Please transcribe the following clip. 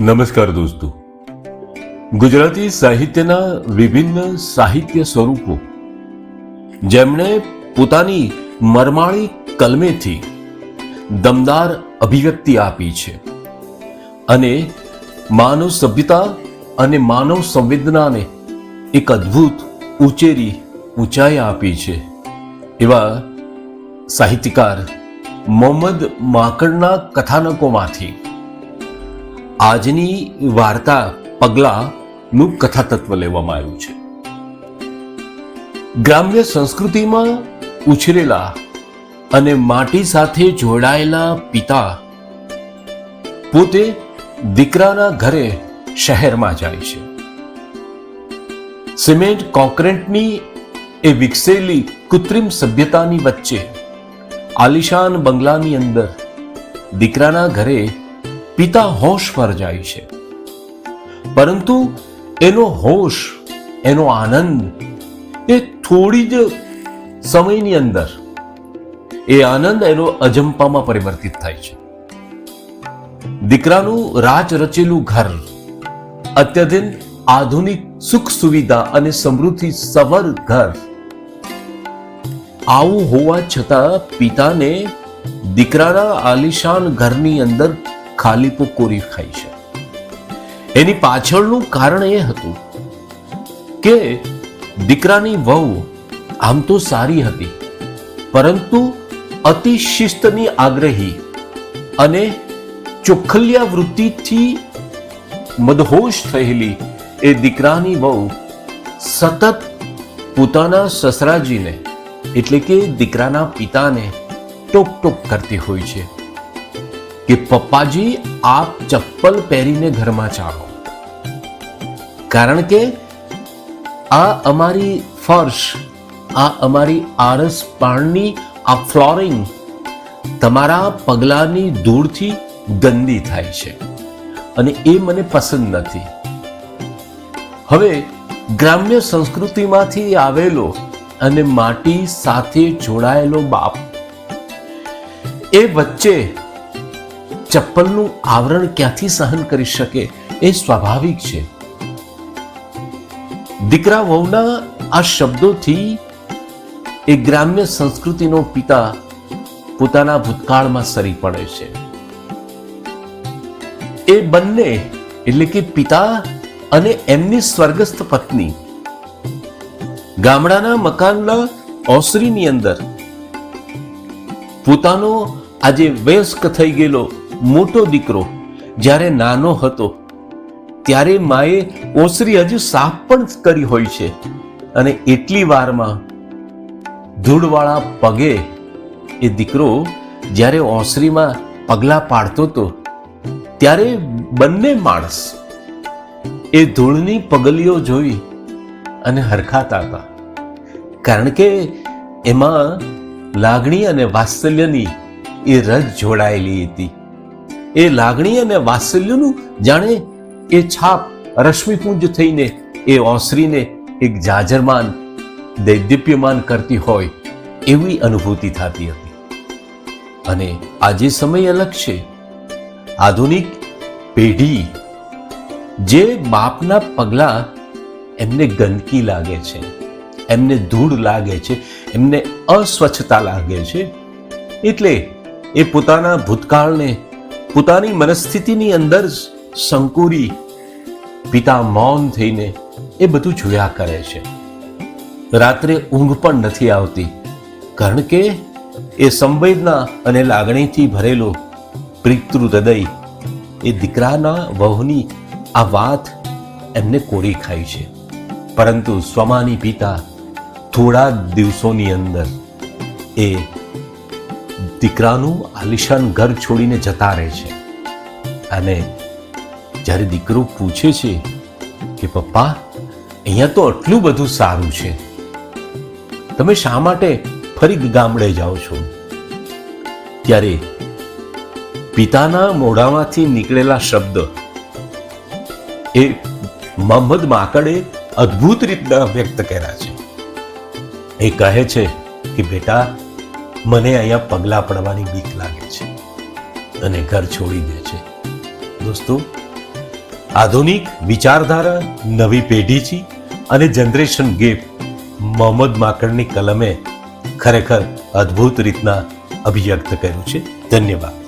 નમસ્કાર દોસ્તો. ગુજરાતી સાહિત્યના વિભિન્ન સાહિત્ય સ્વરૂપો, જેમણે પોતાની મરમાળી કલમેથી દમદાર અભિવ્યક્તિ આપી છે અને માનવ સભ્યતા અને માનવ સંવેદનાને એક અદ્ભુત ઉચેરી ઊંચાઈ આપી છે. એવા સાહિત્યકાર મોહમ્મદ માકડના કથાનકોમાંથી આજની વાર્તા પગલાનું કથાતત્વ લેવામાં આવ્યું છે. ગ્રામ્ય સંસ્કૃતિમાં ઉછરેલા અને માટી સાથે જોડાયેલા પિતા પોતે દીકરાના ઘરે શહેરમાં જાય છે. સિમેન્ટ કોન્ક્રીટની એ વિકસેલી કૃત્રિમ સભ્યતાની વચ્ચે આલિશાન બંગલાની અંદર દીકરાના ઘરે પિતા હોશ પર જાય છે. પરંતુ એનો હોશ, એનો આનંદ એ થોડી જ સમયની અંદર, એ આનંદ એનો અજંપામાં પરિવર્તિત થાય છે. દીકરાનું રાજ રચેલું ઘર, અત્યધિન આધુનિક સુખ સુવિધા અને સમૃદ્ધિ સવર ઘર, આવું હોવા છતાં પિતાને દીકરાના આલિશાન ઘરની અંદર ખાલીપો કોરી ખાઈ છે. એની પાછળનું કારણ એ હતું કે દીકરાની વહુ આમ તો સારી હતી, પરંતુ અતિ શિસ્તની આગ્રહી અને ચોખલિયા વૃત્તિથી મદહોશ થયેલી એ દીકરાની વહુ સતત પોતાના સસરાજીને, એટલે કે દીકરાના પિતાને ટોક ટોક કરતી હોય છે. કે પપ્પાજી, આપ ચપ્પલ પહેરીને ઘરમાં ચાલો. કારણ કે આ અમારી ફર્શ, આ અમારી આરસ પાણની આ ફ્લોરિંગ તમારા પગલાની ધૂળથી ગંદી થાય છે. અને એ મને પસંદ નથી. હવે ગ્રામ્ય સંસ્કૃતિમાંથી આવેલો અને માટી સાથે જોડાયેલો બાપ, એ વચ્ચે ચપ્પલનું આવરણ ક્યાંથી સહન કરી શકે એ સ્વાભાવિક છે. દીકરા વહુના આ શબ્દોથી એ ગ્રામ્ય સંસ્કૃતિનો પિતા પોતાના ભૂતકાળમાં સરી પડે છે. એ બંને, એટલે કે પિતા અને એમની સ્વર્ગસ્થ પત્ની, ગામડાના મકાનના ઓસરીની અંદર પોતાનો આજે વયસ્ક થઈ ગયેલો મોટો દીકરો જ્યારે નાનો હતો, ત્યારે માએ ઓસરી હજુ સાફ પણ કરી હોય છે અને એટલી વારમાં ધૂળવાળા પગે એ દીકરો જ્યારે ઓસરીમાં પગલા પાડતો હતો, ત્યારે બંને માણસ એ ધૂળની પગલીઓ જોઈ અને હરખાતા હતા. કારણ કે એમાં લાગણી અને વાત્સલ્યની એ રજ જોડાયેલી હતી. એ લાગણી અને વાત્સલ્યનું જાણે એ છાપ રશ્મિપુંજ થઈને એ ઓસરીને એક જાજરમાન દૈદીપ્યમાન કરતી હોય એવી અનુભૂતિ થતી હતી. અને આજે સમય અલગ છે. આધુનિક પેઢી જે બાપના પગલા એમને ગંદકી લાગે છે, એમને ધૂળ લાગે છે, એમને અસ્વચ્છતા લાગે છે, એટલે એ પોતાના ભૂતકાળને પોતાની મનસ્થિતિની અંદર સંકુરી પિતા મૌન થઈને એ બધું જોયા કરે છે. રાત્રે ઊંઘ પણ નથી આવતી, કારણ કે એ સંવેદના અને લાગણીથી ભરેલો પિતૃ હૃદય એ દીકરાના વહુની આ વાત એમને કોરી ખાય છે. પરંતુ સ્વમાની પિતા થોડા દિવસોની અંદર એ દીકરાનું આલિશાન ઘર છોડીને જતા રહે છે. અને જ્યારે દીકરો પૂછે છે કે, પપ્પા, અહીંયા તો આટલું બધું સારું છે. તમે શા માટે ફરી ગામડે જાઓ છો? ત્યારે પિતાના મોઢામાંથી નીકળેલા શબ્દ એ મોહમ્મદ માકડે અદ્ભુત રીતના વ્યક્ત કર્યા છે. એ કહે છે કે, બેટા મને અહીંયા પગલાં પડવાની બીક લાગે છે અને ઘર છોડી દે છે. દોસ્તો, આધુનિક વિચારધારા, નવી પેઢી છે અને જનરેશન ગેપ મોહમ્મદ માકડની કલમે ખરેખર અદ્ભુત રીતના અભિવ્યક્ત કર્યું છે. ધન્યવાદ.